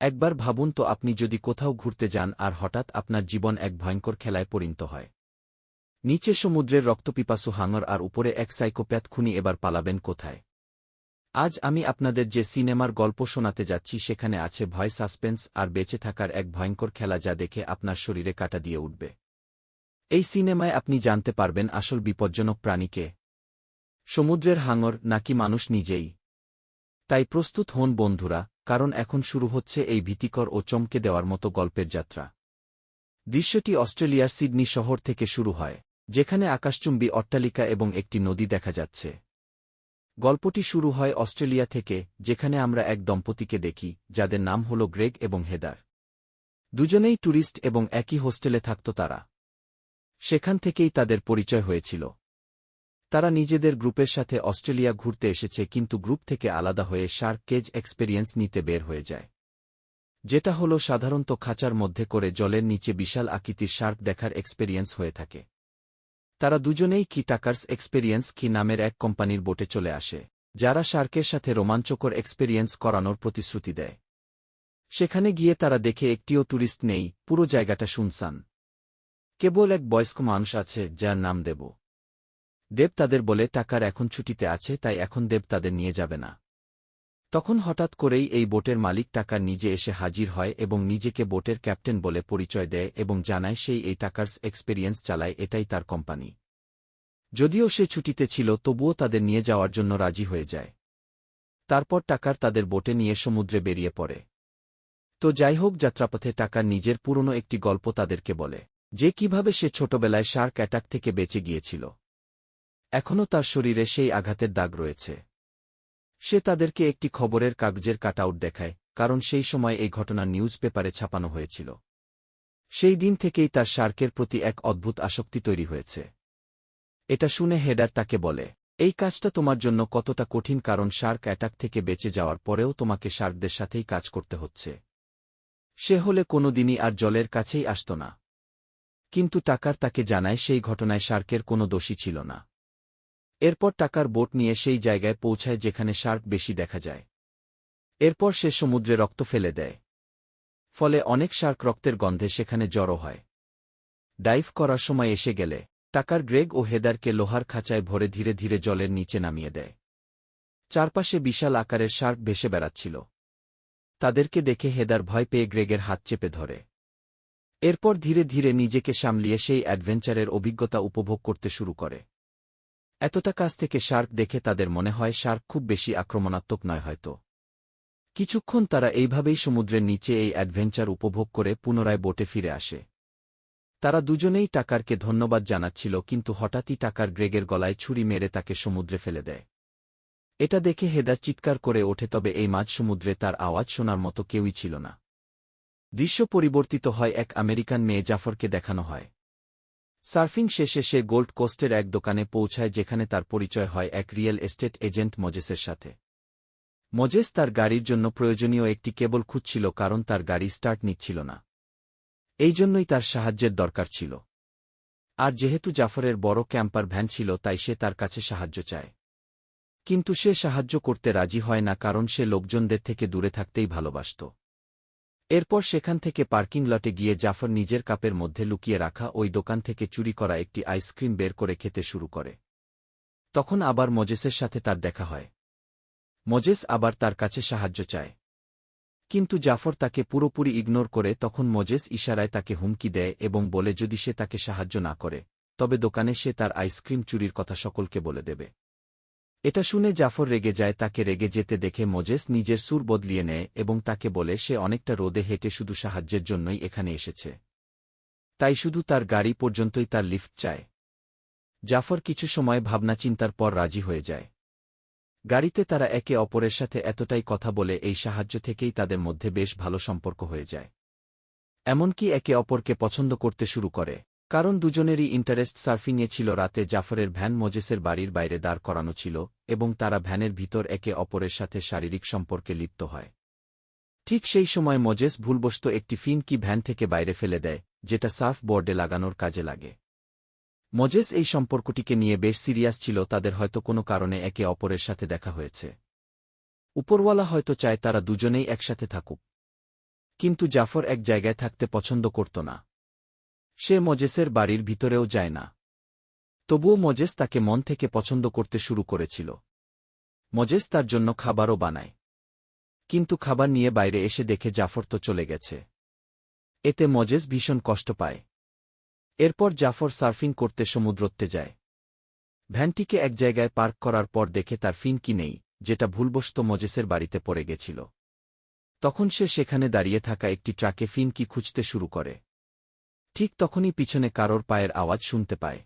একবার ভাবুন তো আপনি যদি কোথাও ঘুরতে যান আর হঠাৎ আপনার জীবন এক ভয়ঙ্কর খেলায় পরিণত হয়। নিচে সমুদ্রের রক্তপিপাসু হাঙর আর উপরে এক সাইকোপ্যাথ খুনি এবার পালাবেন কোথায়? আজ আমি আপনাদের যে সিনেমার গল্প শোনাতে যাচ্ছি সেখানে আছে ভয় সাসপেন্স আর বেঁচে থাকার এক ভয়ঙ্কর খেলা যা দেখে আপনার শরীরে কাটা দিয়ে উঠবে। এই সিনেমায় আপনি জানতে পারবেন আসল বিপজ্জনক প্রাণীকে সমুদ্রের হাঙর নাকি মানুষ নিজেই। তাই প্রস্তুত হন বন্ধুরা কারণ এখন শুরু হচ্ছে এই ভীতিকর ও চমকে দেওয়ার মতো গল্পের যাত্রা। দৃশ্যটি অস্ট্রেলিয়ার সিডনি শহর থেকে শুরু হয়, যেখানে আকাশচুম্বী অট্টালিকা এবং একটি নদী দেখা যাচ্ছে। গল্পটি শুরু হয় অস্ট্রেলিয়া থেকে, যেখানে আমরা এক দম্পতিকে দেখি, যাদের নাম হল গ্রেগ এবং হেদার। দুজনেই ট্যুরিস্ট এবং একই হোস্টেলে থাকত তারা। সেখান থেকেই তাদের পরিচয় হয়েছিল। তারা নিজেদের গ্রুপের সাথে অস্ট্রেলিয়া ঘুরতে এসেছে কিন্তু গ্রুপ থেকে আলাদা হয়ে শার্ক কেজ এক্সপেরিয়েন্স নিতে বের হয়ে যায়। যেটা হল সাধারণত খাঁচার মধ্যে করে জলের নিচে বিশাল আকৃতির শার্ক দেখার এক্সপেরিয়েন্স হয়ে থাকে। তারা দুজনেই কি টাকার্স এক্সপেরিয়েন্স কি নামের এক কোম্পানির বোটে চলে আসে, যারা শার্কের সাথে রোমাঞ্চকর এক্সপেরিয়েন্স করানোর প্রতিশ্রুতি দেয়। সেখানে গিয়ে তারা দেখে একটিও ট্যুরিস্ট নেই, পুরো জায়গাটা শুনসান। কেবল এক বয়স্ক মানুষ আছে, যার নাম দেব। দেব তাদের বলে, টাকার এখন ছুটিতে আছে, তাই এখন দেব তাদের নিয়ে যাবে না। তখন হঠাৎ করেই এই বোটের মালিক টাকার নিজে এসে হাজির হয় এবং নিজেকে বোটের ক্যাপ্টেন বলে পরিচয় দেয় এবং জানায় সেই এই টাকার্স এক্সপেরিয়েন্স চালায়, এটাই তার কোম্পানি। যদিও সে ছুটিতে ছিল, তবুও তাদের নিয়ে যাওয়ার জন্য রাজি হয়ে যায়। তারপর টাকার তাদের বোটে নিয়ে সমুদ্রে বেরিয়ে পড়ে। তো যাই হোক, যাত্রাপথে টাকার নিজের পুরনো একটি গল্প তাদেরকে বলে, যে কীভাবে সে ছোটবেলায় শার্ক অ্যাটাক থেকে বেঁচে গিয়েছিল। এখনও তার শরীরে সেই আঘাতের দাগ রয়েছে। সে তাদেরকে একটি খবরের কাগজের কাটআউট দেখায়, কারণ সেই সময় এই ঘটনা নিউজ পেপারে ছাপানো হয়েছিল। সেই দিন থেকেই তার শার্কের প্রতি এক অদ্ভুত আসক্তি তৈরি হয়েছে। এটা শুনে হেডার তাকে বলে, এই কাজটা তোমার জন্য কতটা কঠিন কারণ শার্ক অ্যাটাক থেকে বেঁচে যাওয়ার পরেও তোমাকে শার্কদের সাথেই কাজ করতে হচ্ছে। সে হলে কোনোদিনই আর জলের কাছেই আসত না। কিন্তু টাকার তাকে জানায় সেই ঘটনায় শার্কের কোনো দোষী ছিল না। এরপর টাকার বোট নিয়ে সেই জায়গায় পৌঁছায় যেখানে শার্ক বেশি দেখা যায়। এরপর সে সমুদ্রে রক্ত ফেলে দেয়। ফলে অনেক শার্ক রক্তের গন্ধে সেখানে জড়ো হয়। ডাইভ করার সময় এসে গেলে, টাকার গ্রেগ ও হেদারকে লোহার খাঁচায় ভরে ধীরে ধীরে জলের নিচে নামিয়ে দেয়। চারপাশে বিশাল আকারের শার্ক ভেসে বেড়াচ্ছিল। তাদেরকে দেখে হেদার ভয় পেয়ে গ্রেগের হাত চেপে ধরে। এরপর ধীরে ধীরে নিজেকে সামলিয়ে সেই অ্যাডভেঞ্চারের অভিজ্ঞতা উপভোগ করতে শুরু করে। এতটা কাছ থেকে শার্ক দেখে তাদের মনে হয় শার্ক খুব বেশি আক্রমণাত্মক নয় হয়তো। কিছুক্ষণ তারা এইভাবেই সমুদ্রের নিচে এই অ্যাডভেঞ্চার উপভোগ করে পুনরায় বোটে ফিরে আসে। তারা দুজনেই টাকারকে ধন্যবাদ জানাচ্ছিল কিন্তু হঠাৎই টাকার গ্রেগের গলায় ছুরি মেরে তাকে সমুদ্রে ফেলে দেয়। এটা দেখে হেদার চিৎকার করে ওঠে তবে এই মাঝ সমুদ্রে তার আওয়াজ শোনার মতো কেউই ছিল না। দৃশ্য পরিবর্তিত হয় এক আমেরিকান মেয়ে জাফরকে দেখানো হয়। সার্ফিং শেষে সে গোল্ড কোস্টের এক দোকানে পৌঁছায় যেখানে তার পরিচয় হয় এক রিয়েল এস্টেট এজেন্ট মজেসের সাথে। মজেস তার গাড়ির জন্য প্রয়োজনীয় একটি কেবল খুঁজছিল কারণ তার গাড়ি স্টার্ট নিচ্ছিল না। এই জন্যই তার সাহায্যের দরকার ছিল। আর যেহেতু জাফরের বড় ক্যাম্পার ভ্যান ছিল, তাই সে তার কাছে সাহায্য চায়। কিন্তু সে সাহায্য করতে রাজি হয় না কারণ সে লোকজনদের থেকে দূরে থাকতেই ভালোবাসত। এরপর সেখান থেকে পার্কিং লটে গিয়ে জাফর নিজের কাপের মধ্যে লুকিয়ে রাখা ওই দোকান থেকে চুরি করা একটি আইসক্রিম বের করে খেতে শুরু করে। তখন আবার মজেসের সাথে তার দেখা হয়। মজেস আবার তার কাছে সাহায্য চায়। কিন্তু জাফর তাকে পুরোপুরি ইগনোর করে তখন মজেস ইশারায় তাকে হুমকি দেয় এবং বলে যদি সে তাকে সাহায্য না করে, তবে দোকানে সে তার আইসক্রিম চুরির কথা সকলকে বলে দেবে। এটা শুনে জাফর রেগে যায়, তাকে রেগে যেতে দেখে মোজেস নিজের সুর বদলিয়ে নেয় এবং তাকে বলে, সে অনেকটা রোদে হেঁটে শুধু সাহায্যের জন্যই এখানে এসেছে। তাই শুধু তার গাড়ি পর্যন্তই তার লিফট চায় জাফর কিছু সময় ভাবনা চিন্তার পর রাজি হয়ে যায়। গাড়িতে তারা একে অপরের সাথে এতটাই কথা বলে, এই সাহায্য থেকেই তাদের মধ্যে বেশ ভালো সম্পর্ক হয়ে যায়। এমনকি একে অপরকে পছন্দ করতে শুরু করে। কারণ দুজনেরই ইন্টারেস্ট সার্ফিংয়ে ছিল রাতে জাফরের ভ্যান মজেসের বাড়ির বাইরে দাঁড় করানো ছিল এবং তারা ভ্যানের ভিতর একে অপরের সাথে শারীরিক সম্পর্কে লিপ্ত হয়। ঠিক সেই সময় মজেস ভুলবশত একটি ফিন কি ভ্যান থেকে বাইরে ফেলে দেয়, যেটা সার্ফ বোর্ডে লাগানোর কাজে লাগে। মজেস এই সম্পর্কটিকে নিয়ে বেশ সিরিয়াস ছিল, তাদের হয়তো কোনো কারণে একে অপরের সাথে দেখা হয়েছে। উপরওয়ালা হয়তো চায় তারা দুজনেই একসাথে থাকুক। কিন্তু জাফর এক জায়গায় থাকতে পছন্দ করত না। সে মজেসের বাড়ির ভিতরেও যায় না। তবুও মজেস তাকে মন থেকে পছন্দ করতে শুরু করেছিল। মজেস তার জন্য খাবারও বানায়। কিন্তু খাবার নিয়ে বাইরে এসে দেখে জাফর তো চলে গেছে। এতে মজেস ভীষণ কষ্ট পায়। এরপর জাফর সার্ফিং করতে সমুদ্রত্বে যায়। ভ্যানটিকে এক জায়গায় পার্ক করার পর দেখে তার ফিন কি নেই, যেটা ভুলবশত মজেসের বাড়িতে পড়ে গেছিল। তখন সে সেখানে দাঁড়িয়ে থাকা একটি ট্রাকে ফিন কি খুঁজতে শুরু করে। ঠিক তখনই পিছনে কারোর পায়ের আওয়াজ শুনতে পায়।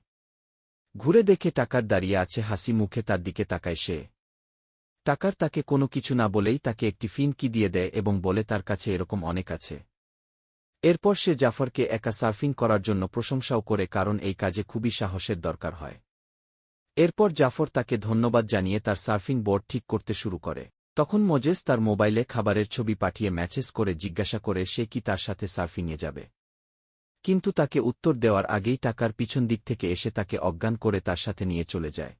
ঘুরে দেখে টাকার দাঁড়িয়ে আছে হাসি মুখে তার দিকে তাকায় সে। টাকার তাকে কোনো কিছু না বলেই তাকে একটি ফিন কি দিয়ে দেয় এবং বলে তার কাছে এরকম অনেক আছে। এরপর সে জাফরকে একা সার্ফিং করার জন্য প্রশংসাও করে কারণ এই কাজে খুবই সাহসের দরকার হয়। এরপর জাফর তাকে ধন্যবাদ জানিয়ে তার সার্ফিং বোর্ড ঠিক করতে শুরু করে। তখন মজেস তার মোবাইলে খাবারের ছবি পাঠিয়ে ম্যাচেস করে জিজ্ঞাসা করে সে কি তার সাথে সার্ফিংয়ে যাবে। কিন্তু তাকে উত্তর দেওয়ার আগেই টাকার পিছন দিক থেকে এসে তাকে অজ্ঞান করে তার সাথে নিয়ে চলে যায়।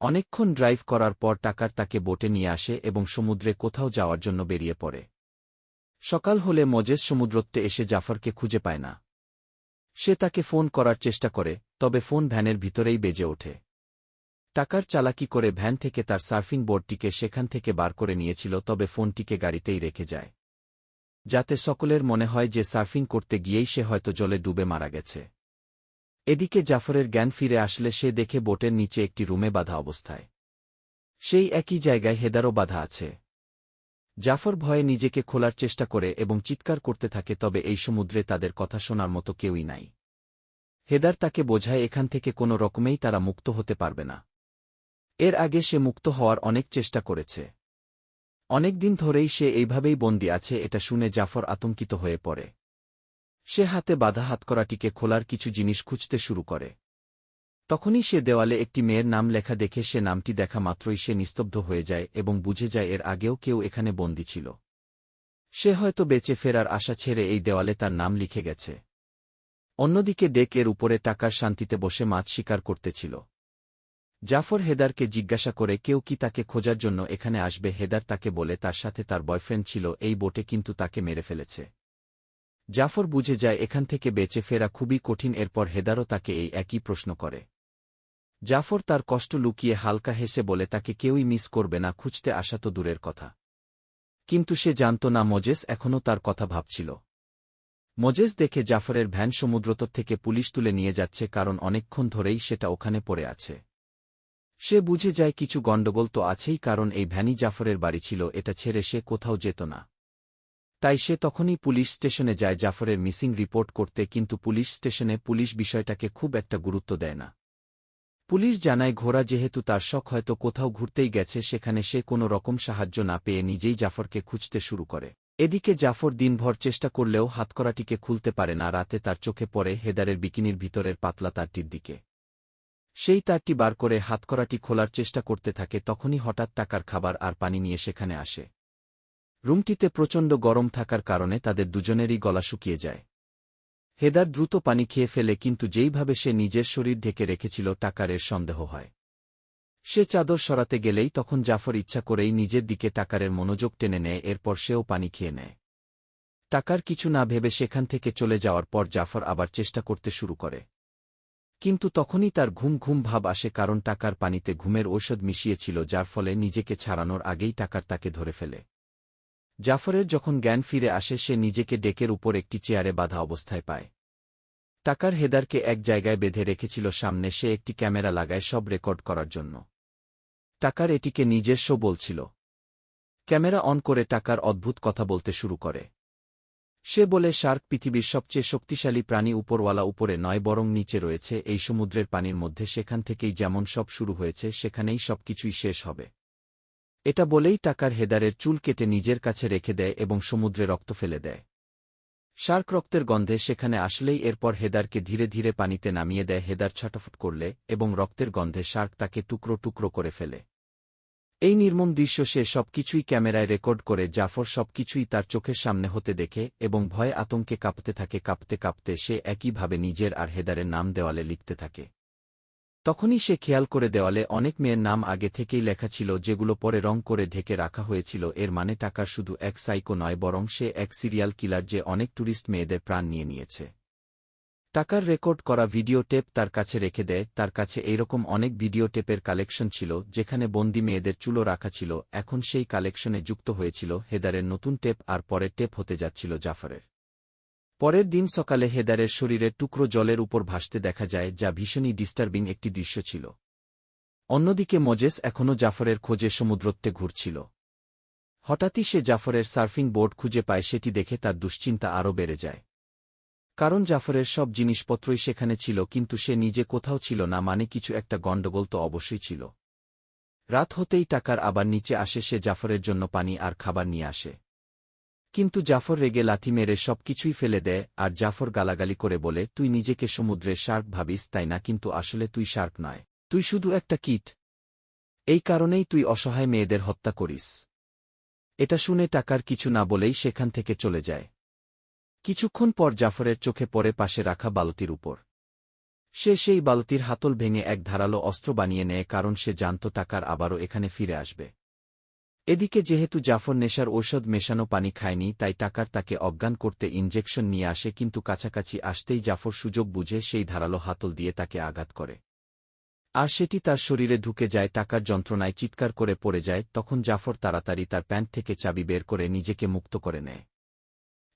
অনেকক্ষণ ড্রাইভ করার পর টাকার তাকে বোটে নিয়ে আসে এবং সমুদ্রে কোথাও যাওয়ার জন্য বেরিয়ে পড়ে। সকাল হলে মজেস সমুদ্রত্বে এসে জাফরকে খুঁজে পায় না। সে তাকে ফোন করার চেষ্টা করে, তবে ফোন ভ্যানের ভিতরেই বেজে ওঠে। টাকার চালাকি করে ভ্যান থেকে তার সার্ফিং বোর্ডটিকে সেখান থেকে বার করে নিয়েছিল, তবে ফোনটিকে গাড়িতেই রেখে যায়। যাতে সকলের মনে হয় যে সার্ফিং করতে গিয়েই সে হয়তো জলে ডুবে মারা গেছে। এদিকে জাফরের জ্ঞান ফিরে আসলে সে দেখে বোটের নিচে একটি রুমে বাধা অবস্থায়। সেই একই জায়গায় হেদারও বাধা আছে। জাফর ভয়ে নিজেকে খোলার চেষ্টা করে এবং চিৎকার করতে থাকে, তবে এই সমুদ্রে তাদের কথা শোনার মতো কেউই নাই। হেদার তাকে বোঝায়, এখান থেকে কোনো রকমেই তারা মুক্ত হতে পারবে না। এর আগে সে মুক্ত হওয়ার অনেক চেষ্টা করেছে। অনেক দিন ধরেই সে এইভাবেই বন্দি আছে, এটা শুনে জাফর আতঙ্কিত হয়ে পড়ে। সে হাতে বাধা হাতকরাটিকে খোলার কিছু জিনিস খুঁজতে শুরু করে। তখনই সে দেওয়ালে একটি মেয়ের নাম লেখা দেখে সে নামটি দেখা মাত্রই সে নিস্তব্ধ হয়ে যায় এবং বুঝে যায় এর আগেও কেউ এখানে বন্দী ছিল। সে হয়তো বেঁচে ফেরার আশা ছেড়ে এই দেওয়ালে তার নাম লিখে গেছে। অন্যদিকে ডেক এর উপরে টাকার শান্তিতে বসে মাছ শিকার করতেছিল। জাফর হেদারকে জিজ্ঞাসা করে কেউ কি তাকে খোঁজার জন্য এখানে আসবে, হেদার তাকে বলে তার সাথে তার বয়ফ্রেন্ড ছিল, এই বোটে কিন্তু তাকে মেরে ফেলেছে। জাফর বুঝে যায় এখান থেকে বেঁচে ফেরা খুবই কঠিন, এরপর হেদারও তাকে এই একই প্রশ্ন করে। জাফর তার কষ্ট লুকিয়ে হালকা হেসে বলে, তাকে কেউই মিস করবে না, খুঁজতে আসা তো দূরের কথা। কিন্তু সে জানত না মজেস এখনও তার কথা ভাবছিল। মজেস দেখে জাফরের ভ্যান সমুদ্রতর থেকে পুলিশ তুলে নিয়ে যাচ্ছে, কারণ অনেকক্ষণ ধরেই সেটা ওখানে পড়ে আছে। সে বুঝে যায় কিছু গণ্ডগোল তো আছেই কারণ এই ভ্যানি জাফরের বাড়ি ছিল, এটা ছেড়ে সে কোথাও যেত না। তাই সে তখনই পুলিশ স্টেশনে যায় জাফরের মিসিং রিপোর্ট করতে, কিন্তু পুলিশ স্টেশনে পুলিশ বিষয়টাকে খুব একটা গুরুত্ব দেয় না। পুলিশ জানায় ঘোড়া যেহেতু তার শখ, হয়তো কোথাও ঘুরতেই গেছে, সেখানে সে কোনো রকম সাহায্য না পেয়ে নিজেই জাফরকে খুঁজতে শুরু করে। এদিকে জাফর দিনভর চেষ্টা করলেও হাতকড়াটিকে খুলতে পারে না, রাতে তার চোখে পড়ে হেদারের বিকিনির ভিতরের পাতলা তারটির দিকে। সেই তারটি বার করে হাতকড়াটি খোলার চেষ্টা করতে থাকে তখনই হঠাৎ টাকার খাবার আর পানি নিয়ে সেখানে আসে। রুমটিতে প্রচণ্ড গরম থাকার কারণে তাদের দুজনেরই গলা শুকিয়ে যায়। হেদার দ্রুত পানি খেয়ে ফেলে কিন্তু যেইভাবে সে নিজের শরীর ঢেকে রেখেছিল টাকারের সন্দেহ হয়। সে চাদর সরাতে গেলেই তখন জাফর ইচ্ছা করেই নিজের দিকে টাকারের মনোযোগ টেনে নেয়, এরপর সেও পানি খেয়ে নেয়। টাকার কিছু না ভেবে সেখান থেকে চলে যাওয়ার পর জাফর আবার চেষ্টা করতে শুরু করে। কিন্তু তখনই তার ঘুম ঘুম ভাব আসে কারণ টাকার পানিতে ঘুমের ঔষধ মিশিয়েছিল যার ফলে নিজেকে ছাড়ানোর আগেই টাকার তাকে ধরে ফেলে। জাফরের যখন জ্ঞান ফিরে আসে, সে নিজেকে ডেকের উপর একটি চেয়ারে বাধা অবস্থায় পায়। টাকার হেদারকে এক জায়গায় বেঁধে রেখেছিল, সামনে সে একটি ক্যামেরা লাগায় সব রেকর্ড করার জন্য। টাকার এটিকে নিজস্ব বলছিল। ক্যামেরা অন করে টাকার অদ্ভুত কথা বলতে শুরু করে। সে বলে, শার্ক পৃথিবীর সবচেয়ে শক্তিশালী প্রাণী উপরওয়ালা উপরে নয়, বরং নিচে রয়েছে। এই সমুদ্রের পানির মধ্যে সেখান থেকেই যেমন সব শুরু হয়েছে, সেখানেই সবকিছুই শেষ হবে। এটা বলেই টাকার হেদারের চুল কেটে নিজের কাছে রেখে দেয় এবং সমুদ্রে রক্ত ফেলে দেয়। শার্ক রক্তের গন্ধে সেখানে আসলেই এরপর হেদারকে ধীরে ধীরে পানিতে নামিয়ে দেয়। হেদার ছটাফট করলে এবং রক্তের গন্ধে শার্ক তাকে টুকরো টুকরো করে ফেলে। এই নির্মম দৃশ্য সে সবকিছুই ক্যামেরায় রেকর্ড করে, জাফর সবকিছুই তার চোখের সামনে হতে দেখে এবং ভয়ে আতঙ্কে কাঁপতে থাকে, কাঁপতে কাঁপতে সে একইভাবে নিজের আর হেদারের নাম দেওয়ালে লিখতে থাকে। তখনই সে খেয়াল করে দেওয়ালে অনেক মেয়ের নাম আগে থেকেই লেখা ছিল, যেগুলো পরে রং করে ঢেকে রাখা হয়েছিল। এর মানে টাকার শুধু এক সাইকো নয়, বরং সে এক সিরিয়াল কিলার যে অনেক ট্যুরিস্ট মেয়েদের প্রাণ নিয়ে নিয়েছে। টাকার রেকর্ড করা ভিডিও টেপ তার কাছে রেখে দেয়। তার কাছে এইরকম অনেক ভিডিও টেপের কালেকশন ছিল, যেখানে বন্দি মেয়েদের চুলো রাখা ছিল। এখন সেই কালেকশনে যুক্ত হয়েছিল হেদারের নতুন টেপ আর পরের টেপ হতে যাচ্ছিল জাফরের। পরের দিন সকালে হেদারের শরীরের টুকরো জলের উপর ভাসতে দেখা যায়, যা ভীষণই ডিস্টার্বিং একটি দৃশ্য ছিল। অন্যদিকে মজেস এখনও জাফরের খোঁজে সমুদ্রত্বে ঘুরছিল। হঠাৎই সে জাফরের সার্ফিং বোর্ড খুঁজে পায়, সেটি দেখে তার দুশ্চিন্তা আরও বেড়ে যায়। কারণ জাফরের সব জিনিসপত্রই সেখানে ছিল, কিন্তু সে নিজে কোথাও ছিল না মানে কিছু একটা গণ্ডগোল তো অবশ্যই ছিল। রাত হতেই টাকার আবার নিচে আসে, সে জাফরের জন্য পানি আর খাবার নিয়ে আসে। কিন্তু জাফর রেগে লাথি মেরে সবকিছুই ফেলে দেয়, আর জাফর গালাগালি করে বলে, তুই নিজেকে সমুদ্রের শার্ক ভাবিস, তাই না? কিন্তু আসলে তুই শার্ক নয়। তুই শুধু একটা কিট। এই কারণেই তুই অসহায় মেয়েদের হত্যা করিস। এটা শুনে টাকার কিছু না বলেই সেখান থেকে চলে যায়। কিছুক্ষণ পর জাফরের চোখে পড়ে পাশে রাখা বালতির উপর। সে সেই বালতির হাতল ভেঙে এক ধারালো অস্ত্র বানিয়ে নেয়, কারণ সে জানত টাকার আবারও এখানে ফিরে আসবে। এদিকে যেহেতু জাফর নেশার ঔষধ মেশানো পানি খায়নি, তাই টাকার তাকে অজ্ঞান করতে ইনজেকশন নিয়ে আসে, কিন্তু কাছাকাছি আসতেই জাফর সুযোগ বুঝে সেই ধারালো হাতল দিয়ে তাকে আঘাত করে। আর সেটি তার শরীরে ঢুকে যায়, টাকার যন্ত্রণায় চিৎকার করে পড়ে যায়, তখন জাফর তাড়াতাড়ি তার প্যান্ট থেকে চাবি বের করে নিজেকে মুক্ত করে নেয়।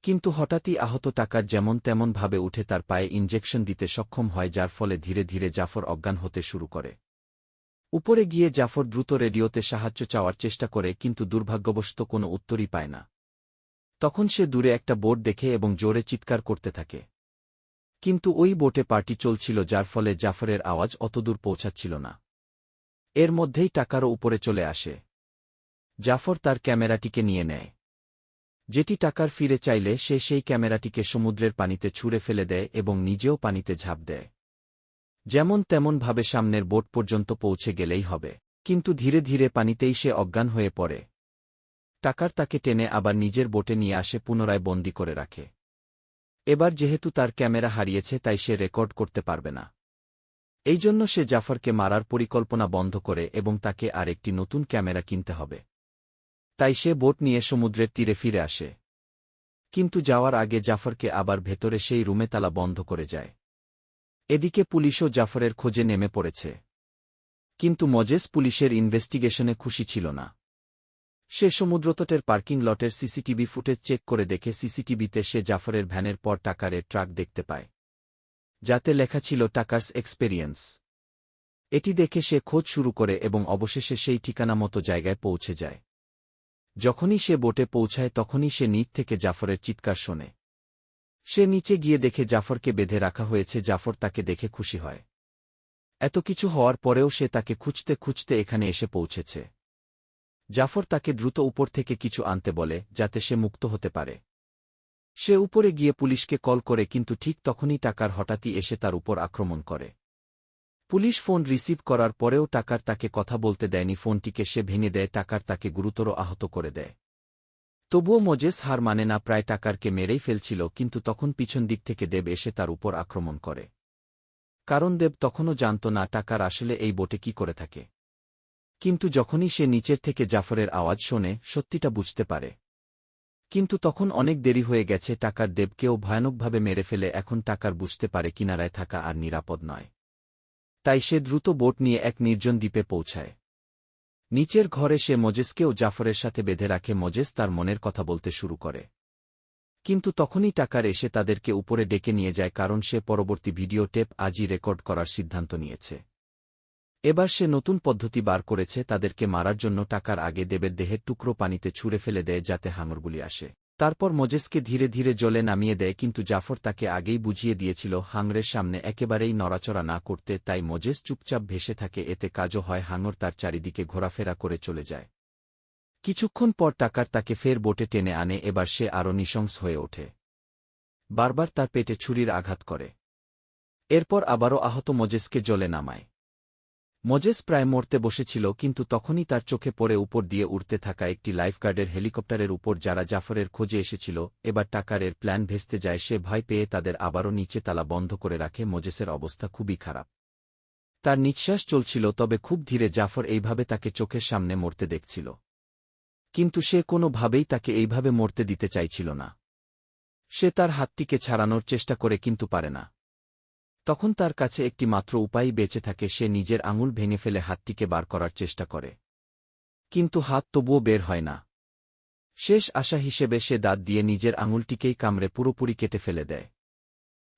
কিন্তু হঠাৎই আহত টাকার যেমন তেমন ভাবে উঠে তার পায়ে ইনজেকশন দিতে সক্ষম হয়, যার ফলে ধীরে ধীরে জাফর অজ্ঞান হতে শুরু করে। উপরে গিয়ে জাফর দ্রুত রেডিওতে সাহায্য চাওয়ার চেষ্টা করে, কিন্তু দুর্ভাগ্যবশত কোনো উত্তরই পায় না। তখন সে দূরে একটা বোট দেখে এবং জোরে চিৎকার করতে থাকে। কিন্তু ওই বোটে পার্টি চলছিল, যার ফলে জাফরের আওয়াজ অতদূর পৌঁছাচ্ছিল না। এর মধ্যেই টাকারও উপরে চলে আসে। জাফর তার ক্যামেরাটিকে নিয়ে নেয়। যেটি টাকার ফিরে চাইলে সে সেই ক্যামেরাটিকে সমুদ্রের পানিতে ছুঁড়ে ফেলে দেয় এবং নিজেও পানিতে ঝাঁপ দেয়। যেমন তেমন ভাবে সামনের বোট পর্যন্ত পৌঁছে গেলেই হবে, কিন্তু ধীরে ধীরে পানিতেই সে অজ্ঞান হয়ে পড়ে। টাকার তাকে টেনে আবার নিজের বোটে নিয়ে আসে পুনরায় বন্দি করে রাখে। এবার যেহেতু তার ক্যামেরা হারিয়েছে তাই সে রেকর্ড করতে পারবে না। এই জন্য সে জাফরকে মারার পরিকল্পনা বন্ধ করে এবং তাকে আর একটি নতুন ক্যামেরা কিনতে হবে। তাই সে বোট নিয়ে সমুদ্রের তীরে ফিরে আসে। কিন্তু যাওয়ার আগে জাফরকে আবার ভেতরে সেই রুমে তালা বন্ধ করে যায়। এদিকে পুলিশও জাফরের খোঁজে নেমে পড়েছে। কিন্তু মজেস পুলিশের ইনভেস্টিগেশনে খুশি ছিল না। সে সমুদ্রতটের পার্কিং লটের সিসিটিভি ফুটেজ চেক করে দেখে সিসিটিভিতে সে জাফরের ভ্যানের পর টাকারের ট্রাক দেখতে পায়। যাতে লেখা ছিল টাকার্স এক্সপেরিয়েন্স। এটি দেখে সে খোঁজ শুরু করে এবং অবশেষে সেই ঠিকানা মতো জায়গায় পৌঁছে যায়। যখনই সে বোটে পৌঁছায় তখনই সে নিচ থেকে জাফরের চিৎকার শোনে। সে নিচে গিয়ে দেখে জাফরকে বেঁধে রাখা হয়েছে, জাফর তাকে দেখে খুশি হয়। এত কিছু হওয়ার পরেও সে তাকে খুঁজতে খুঁজতে এখানে এসে পৌঁছেছে। জাফর তাকে দ্রুত উপর থেকে কিছু আনতে বলে, যাতে সে মুক্ত হতে পারে। সে উপরে গিয়ে পুলিশকে কল করে, কিন্তু ঠিক তখনই টাকার হঠাৎই এসে তার উপর আক্রমণ করে। পুলিশ ফোন রিসিভ করার পরেও টাকার তাকে কথা বলতে দেয়নি, ফোনটিকে সে ভেঙে দেয়, টাকার তাকে গুরুতর আহত করে দেয়। তবুও মজেস হার মানে না, প্রায় টাকারকে মেরেই ফেলছিল, কিন্তু তখন পিছন দিক থেকে দেব এসে তার উপর আক্রমণ করে। কারণ দেব তখনও জানত না টাকার আসলে এই বোটে কি করে থাকে। কিন্তু যখনই সে নিচের থেকে জাফরের আওয়াজ শোনে, সত্যিটা বুঝতে পারে। কিন্তু তখন অনেক দেরি হয়ে গেছে, টাকার দেবকেও ভয়ানকভাবে মেরে ফেলে, এখন টাকার বুঝতে পারে কিনারায় থাকা আর নিরাপদ নয়। তাই সে দ্রুত বোট নিয়ে এক নির্জন দ্বীপে পৌঁছায়। নিচের ঘরে সে মজেসকেও জাফরের সাথে বেঁধে রাখে, মজেস তার মনের কথা বলতে শুরু করে। কিন্তু তখনই টাকার এসে তাদেরকে উপরে ডেকে নিয়ে যায়, কারণ সে পরবর্তী ভিডিও টেপ আজই রেকর্ড করার সিদ্ধান্ত নিয়েছে। এবার সে নতুন পদ্ধতি বার করেছে, তাদেরকে মারার জন্য টাকার আগে দেবের দেহের টুকরো পানিতে ছুঁড়ে ফেলে দেয়, যাতে হাঙরগুলি আসে। তারপর মজেসকে ধীরে ধীরে জলে নামিয়ে দেয়, কিন্তু জাফর তাকে আগেই বুঝিয়ে দিয়েছিল, হাংরের সামনে একেবারেই নড়াচড়া না করতে, তাই মজেস চুপচাপ ভেসে থাকে, এতে কাজও হয়, হাঙর তার চারিদিকে ঘোরাফেরা করে চলে যায়। কিছুক্ষণ পর টাকার তাকে ফের বোটে টেনে আনে, এবার সে আরও নৃশংস হয়ে ওঠে। বারবার তার পেটে ছুরির আঘাত করে। এরপর আবারও আহত মজেসকে জলে নামায়। মজেস প্রায় মরতে বসেছিল কিন্তু তখনই তার চোখে পড়ে উপর দিয়ে উড়তে থাকা একটি লাইফগার্ডের হেলিকপ্টারের উপর যারা জাফরের খোঁজে এসেছিল, এবার টাকারের প্ল্যান ভেস্তে যায়, সে ভয় পেয়ে তাদের আবারও নিচে তালা বন্ধ করে রাখে, মজেসের অবস্থা খুবই খারাপ। তার নিঃশ্বাস চলছিল, তবে খুব ধীরে জাফর এইভাবে তাকে চোখের সামনে মরতে দেখছিল। কিন্তু সে কোনোভাবেই তাকে এইভাবে মরতে দিতে চাইছিল না। সে তার হাতটিকে ছাড়ানোর চেষ্টা করে কিন্তু পারে না। তখন তার কাছে একটি মাত্র উপায় বেঁচে থাকে, সে নিজের আঙুল ভেঙে ফেলে হাতটিকে বার করার চেষ্টা করে। কিন্তু হাত তবুও বের হয় না। শেষ আশা হিসেবে সে দাঁত দিয়ে নিজের আঙুলটিকেই কামড়ে পুরোপুরি কেটে ফেলে দেয়।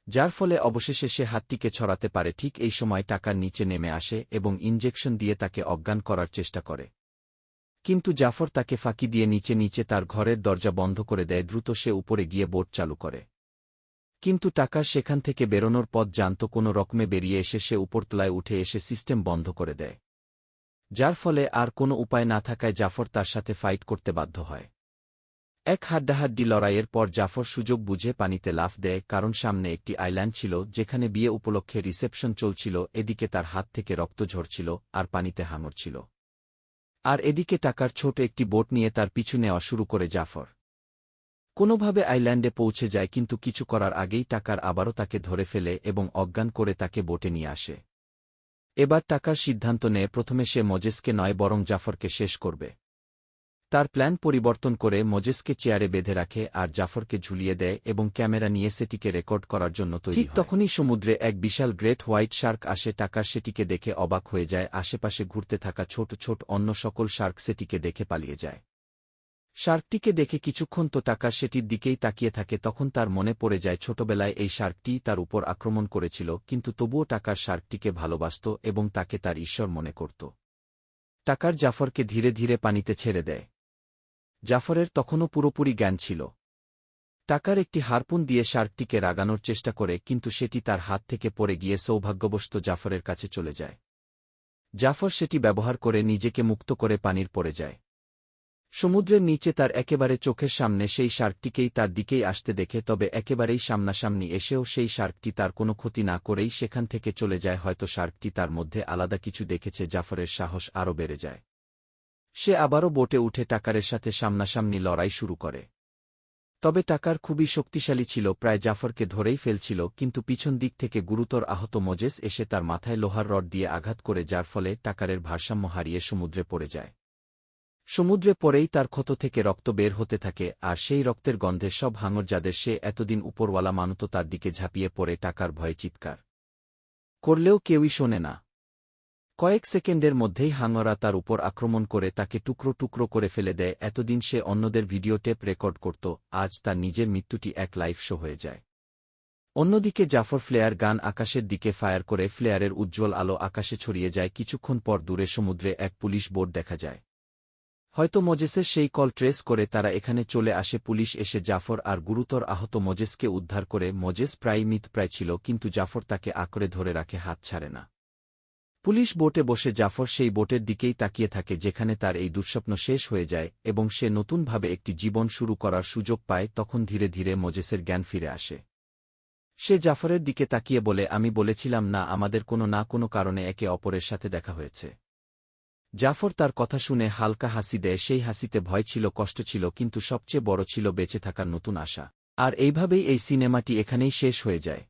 যার ফলে অবশেষে সে হাতটিকে ছড়াতে পারে, ঠিক এই সময় টাকার নিচে নেমে আসে এবং ইনজেকশন দিয়ে তাকে অজ্ঞান করার চেষ্টা করে। কিন্তু জাফর তাকে ফাঁকি দিয়ে নিচে নিচে তার ঘরের দরজা বন্ধ করে দেয়, দ্রুত সে উপরে গিয়ে বোট চালু করে। কিন্তু টাকা সেখান থেকে বেরোনোর পথ জানত কোনো রকমে বেরিয়ে এসে সে উপরতলায় উঠে এসে সিস্টেম বন্ধ করে দেয়। যার ফলে আর কোনো উপায় না থাকায় জাফর তার সাথে ফাইট করতে বাধ্য হয়। এক হাড্ডাহাড্ডি লড়াইয়ের পর জাফর সুযোগ বুঝে পানিতে লাফ দেয় কারণ সামনে একটি আইল্যান্ড ছিল, যেখানে বিয়ে উপলক্ষে রিসেপশন চলছিল, এদিকে তার হাত থেকে রক্ত ঝরছিল, আর পানিতে হাঙরছিল। আর এদিকে টাকার ছোট একটি বোট নিয়ে তার পিছু নেওয়া শুরু করে জাফর। কোনোভাবে আইল্যান্ডে পৌঁছে যায় কিন্তু কিছু করার আগেই টাকার আবারও তাকে ধরে ফেলে এবং অজ্ঞান করে তাকে বোটে নিয়ে আসে। এবার টাকার সিদ্ধান্ত নেয় প্রথমে সে মজেসকে নয় বরং জাফরকে শেষ করবে। তার প্ল্যান পরিবর্তন করে মজেসকে চেয়ারে বেঁধে রাখে আর জাফরকে ঝুলিয়ে দেয় এবং ক্যামেরা নিয়ে সেটিকে রেকর্ড করার জন্য তৈরি ঠিক তখনই সমুদ্রে এক বিশাল গ্রেট হোয়াইট শার্ক আসে টাকার সেটিকে দেখে অবাক হয়ে যায় আশেপাশে ঘুরতে থাকা ছোট ছোট অন্য সকল শার্ক সেটিকে দেখে পালিয়ে যায়। শার্কটিকে দেখে কিছুক্ষণ তো টাকা সেটির দিকেই তাকিয়ে থাকে তখন তার মনে পড়ে যায় ছোটবেলায় এই শার্কটি তার উপর আক্রমণ করেছিল, কিন্তু তবুও টাকার শার্কটিকে ভালোবাসত এবং তাকে তার ঈশ্বর মনে করত। টাকার জাফরকে ধীরে ধীরে পানিতে ছেড়ে দেয়। জাফরের তখনও পুরোপুরি জ্ঞান ছিল। টাকার একটি হারপুন দিয়ে শার্কটিকে রাগানোর চেষ্টা করে, কিন্তু সেটি তার হাত থেকে পড়ে গিয়ে সৌভাগ্যবশত জাফরের কাছে চলে যায়। জাফর সেটি ব্যবহার করে নিজেকে মুক্ত করে পানির পড়ে যায়। সমুদ্রের নিচে তার একেবারে চোখের সামনে সেই শার্কটিকেই তার দিকেই আসতে দেখে, তবে একেবারেই সামনাসামনি এসেও সেই শার্কটি তার কোনো ক্ষতি না করেই সেখান থেকে চলে যায়। হয়তো শার্কটি তার মধ্যে আলাদা কিছু দেখেছে, জাফরের সাহস আরও বেড়ে যায়। সে আবারও বোটে উঠে টাকারের সাথে সামনাসামনি লড়াই শুরু করে। তবে টাকার খুবই শক্তিশালী ছিল, প্রায় জাফরকে ধরেই ফেলছিল, কিন্তু পিছন দিক থেকে গুরুতর আহত মজেস এসে তার মাথায় লোহার রড দিয়ে আঘাত করে, যার ফলে টাকারের ভারসাম্য হারিয়ে সমুদ্রে পড়ে যায়। সমুদ্রে পরেই তার ক্ষত থেকে রক্ত বের হতে থাকে, আর সেই রক্তের গন্ধে সব হাঙর যাদের সে এতদিন উপরওয়ালা মানত তার দিকে ঝাঁপিয়ে পড়ে টাকার ভয়ে চিৎকার। করলেও কেউই শোনে না। কয়েক সেকেন্ডের মধ্যেই হাঙরা তার উপর আক্রমণ করে তাকে টুকরো টুকরো করে ফেলে দেয়। এতদিন সে অন্যদের ভিডিও টেপ রেকর্ড করত, আজ তার নিজের মৃত্যুটি এক লাইভ শো হয়ে যায়। অন্যদিকে জাফর ফ্লেয়ার গান আকাশের দিকে ফায়ার করে, ফ্লেয়ারের উজ্জ্বল আলো আকাশে ছড়িয়ে যায়। কিছুক্ষণ পর দূরে সমুদ্রে এক পুলিশ বোট দেখা যায়। হয়তো মজেসের সেই কল ট্রেস করে তারা এখানে চলে আসে পুলিশ এসে জাফর আর গুরুতর আহত মজেসকে উদ্ধার করে। মজেস প্রায় প্রায় ছিল, কিন্তু জাফর তাকে আঁকড়ে ধরে রাখে, হাত ছাড়ে না। পুলিশ বোটে বসে জাফর সেই বোটের দিকেই তাকিয়ে থাকে, যেখানে তার এই দুঃস্বপ্ন শেষ হয়ে যায় এবং সে নতুনভাবে একটি জীবন শুরু করার সুযোগ পায়, তখন ধীরে ধীরে মজেসের জ্ঞান ফিরে আসে। সে জাফরের দিকে তাকিয়ে বলে, আমি বলেছিলাম না, আমাদের কোনো না কোনো কারণে একে অপরের সাথে দেখা হয়েছে। জাফর তার কথা শুনে হালকা হাসি দেয়, সেই হাসিতে ভয় ছিল, কষ্ট ছিল, কিন্তু সবচেয়ে বড় ছিল বেঁচে থাকার নতুন আশা। আর এইভাবেই এই সিনেমাটি এখানেই শেষ হয়ে যায়।